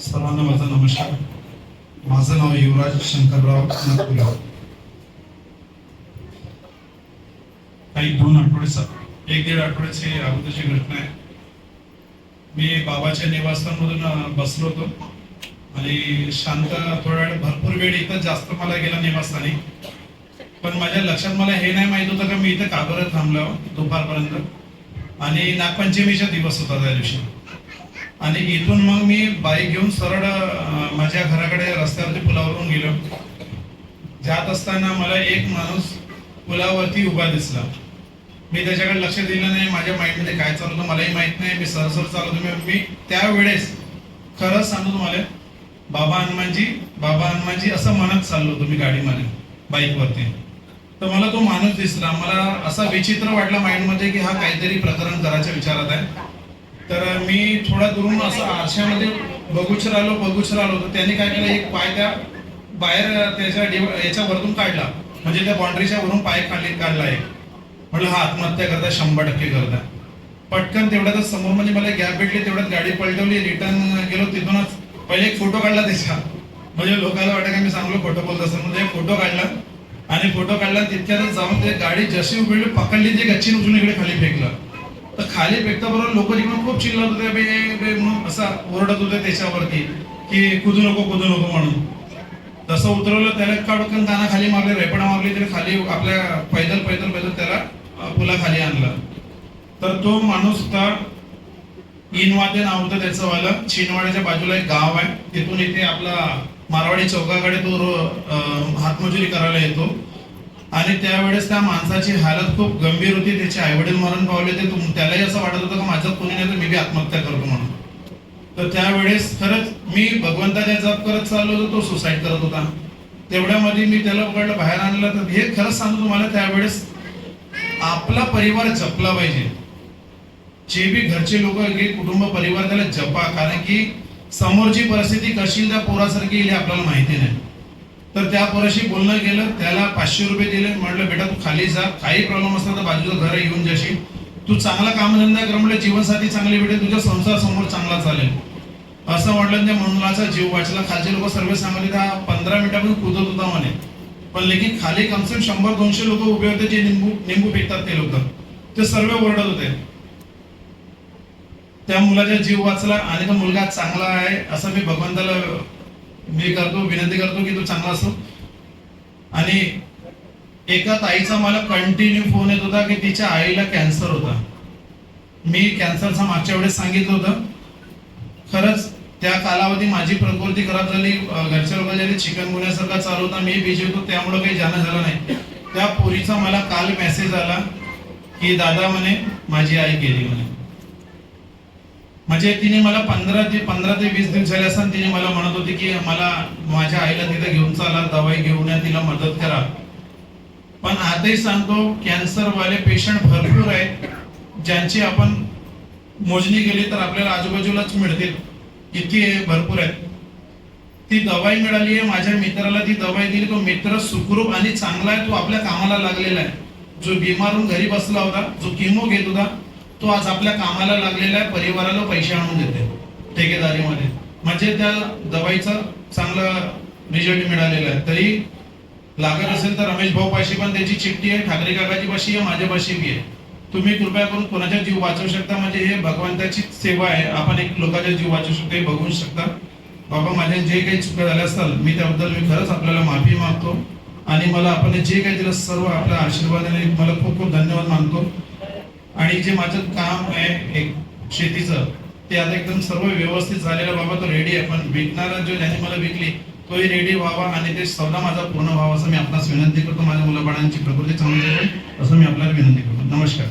सर्वांना माझा नमस्कार. माझं नाव युवराज शंकरराव नागपुरा काही दोन आठवडे एक दीड आठवड्याची अगोदरची घटना आहे. मी बाबाच्या निवासस्थानमधून बसलो होतो. आणि शांत थोडा वेळ भरपूर वेळ इथं जास्त मला गेला निवासस्थानी. पण माझ्या लक्षात मला हे नाही माहीत होतं का मी इथं काबरच थांबलो दुपारपर्यंत. आणि नागपंचमीचा दिवस होता त्या दिवशी. आणि इथून मग मी बाईक घेऊन सरळ माझ्या घराकडे रस्त्यावरती पुलावरून गेलो. जात असताना मला एक माणूस पुलावरती उभा दिसला. मी त्याच्याकडे लक्ष दिलं नाही माझ्या माइंडमध्ये काय चालू होतं मलाही माहीत नाही मी सरसर चालवतो. मी- मी त्यावेळेस खरंच सांगतो तुम्हाला बाबा हनुमानजी बाबा हनुमानजी असं म्हणत चाललो होतो मी गाडीमध्ये बाईकवरती. तर मला तो माणूस दिसला. मला असा विचित्र वाटला माइंडमध्ये की हा काहीतरी प्रकरण करायच्या विचारात आहे. मी थोडा दुरून असं आरशामध्ये बघूच राहिलो बघूच राहिलो तर त्यांनी काय केलं एक पाय त्या बाहेर त्याच्या याच्या वरतून काढला. म्हणजे त्या बाउंड्रीच्या वरून पाय खाली काढला एक. म्हटलं हा आत्महत्या करता शंभर टक्के करता. पटकन तेवढ्यातच समोर म्हणजे मला गॅप भेटली तेवढ्यात गाडी पलटवली रिटर्न गेलो तिथूनच. पहिले एक फोटो काढला त्याचा. म्हणजे लोकांना वाटत की मी चांगलं फोटो बोलत असं म्हणजे एक फोटो काढला. आणि फोटो काढला तितक्यातच जाऊन ते गाडी जशी उघडली पकडली ती गच्ची उचलून इकडे खाली फेकलं. तर खाली फेकता बरोबर लोक तिकडून खूप चिल्लत होते बे बे म्हणून असा ओरडत होते त्याच्यावरती की कुदू नको कुदू नको म्हणून. तसं उतरवलं त्याला काढून दाना खाली मारले रेपडा मारली तरी खाली आपल्या पैदल पैदल पैदल त्याला पुला खाली आणलं. तर तो माणूस होता इनवादे नाव होतं त्याचं वालं चिनवाड्याच्या बाजूला एक गाव आहे. तिथून इथे आपला मारवाडी चौकाकडे तो हातमजुरी करायला येतो. आणि त्यावेळेस त्या माणसाची हालत खूप गंभीर होती. त्याचे आईवडील मरण पावले ते त्यालाही असं वाटत होतं की माझं कोणी नाही तर मी बी आत्महत्या करतो म्हणून. तर त्यावेळेस खरंच मी भगवंताच्या जप करत चाललो होतो. तो सुसाईड करत होता. तेवढ्यामध्ये मी त्याला उघडलं बाहेर आणलं. तर हे खरंच सांगतो तुम्हाला त्यावेळेस आपला परिवार जपला पाहिजे. जे बी घरचे लोक कुटुंब परिवार त्याला जपा. कारण की समोरची परिस्थिती कशी त्या पोरासारखी येईल हे आपल्याला माहिती नाही. तर त्या पोराशी बोलणं गेलं त्याला पाचशे रुपये दिले. म्हटलं बेटा तू खाली जा. काही प्रॉब्लेम असला तर बाजूचं घर येऊन जाशील. तू चांगला कामधंदा कर म्हटलं जीवनसाथी चांगली भेटेल तुझा संसार समोर चांगला चालेल. असं म्हटलं त्या मुलाचा जीव वाचला. खालचे लोक सर्व सांगले हा पंधरा मिनिटापर्यंत कुदत होता म्हणे. पण लेकिन खाली कमसेम कम शंभर दोनशे लोक उभे होते जे निंबू निंबू पिकतात ते लोक. ते सर्व ओरडत होते. त्या मुलाचा जीव वाचला आणि तो मुलगा चांगला आहे असं मी भगवंताला मी करतो विनंती करतो की तो चांगला असतो. आणि एका ताईचा मला कंटिन्यू फोन येत होता की तिच्या आईला कॅन्सर होता. मी कॅन्सरचा मागच्या वेळेस सांगितलं होतं. खरंच त्या कालावधी माझी प्रकृती खराब झाली. घरच्या लोकांच्या चिकन गुन्ह्यासारखा चालू होता. मी बिझी होतो त्यामुळं काही जाणं झालं नाही. त्या पोरीचा मला काल मेसेज आला की दादा म्हणे माझी आई गेली म्हणे. म्हणजे तिने मला पंधरा ते पंधरा ते वीस दिवस झाले असताना तिने मला म्हणत होती की मला माझ्या आईला तिथे घेऊन चाला दवाई घेऊन या तिला मदत करा. पण आताही सांगतो कॅन्सरवाले पेशंट भरपूर आहेत. ज्यांची आपण मोजणी केली तर आपल्याला आजूबाजूलाच मिळतील. इतकी भरपूर आहेत. ती दवाई मिळाली आहे माझ्या मित्राला ती दवाई दिली. तो मित्र सुखरूप आणि चांगला आहे तो आपल्या कामाला लागलेला आहे. जो बिमारून घरी बसला होता जो किमो घेत होता तो आज आपल्या कामाला लागलेला आहे परिवाराला पैसे आणून देते ठेकेदारीमध्ये. म्हणजे त्या दवाईचा चांगला रिझल्ट मिळालेला आहे. तरी लागत असेल तर रमेश भाऊ पाशी पण त्याची चिठ्ठी आहे ठाकरे काकाची पाशी आहे माझ्या पाशी बी आहे. तुम्ही कृपया करून कोणाचा जीव वाचवू शकता? म्हणजे हे भगवंताची सेवा आहे. आपण एक लोकांचा जीव वाचवू शकतो हे बघू शकता. बाबा माझ्या जे काही चुका झाल्या असतात मी त्याबद्दल मी खरंच आपल्याला माफी मागतो. आणि मला आपण जे काही दिलं सर्व आपल्या आशीर्वादाने मला खूप खूप धन्यवाद मानतो. आणि जे माझं काम आहे एक शेतीचं. ते आता एकदम सर्व व्यवस्थित झालेलं बाबा तो रेडी आहे. पण विकणारा जो ज्याने मला विकली तोही रेडी व्हावा आणि ते सौदा माझा पूर्ण व्हावा असं मी आपणास विनंती करतो. माझ्या मुलाबाळांची प्रकृती चांगली असं मी आपल्याला विनंती करतो. नमस्कार.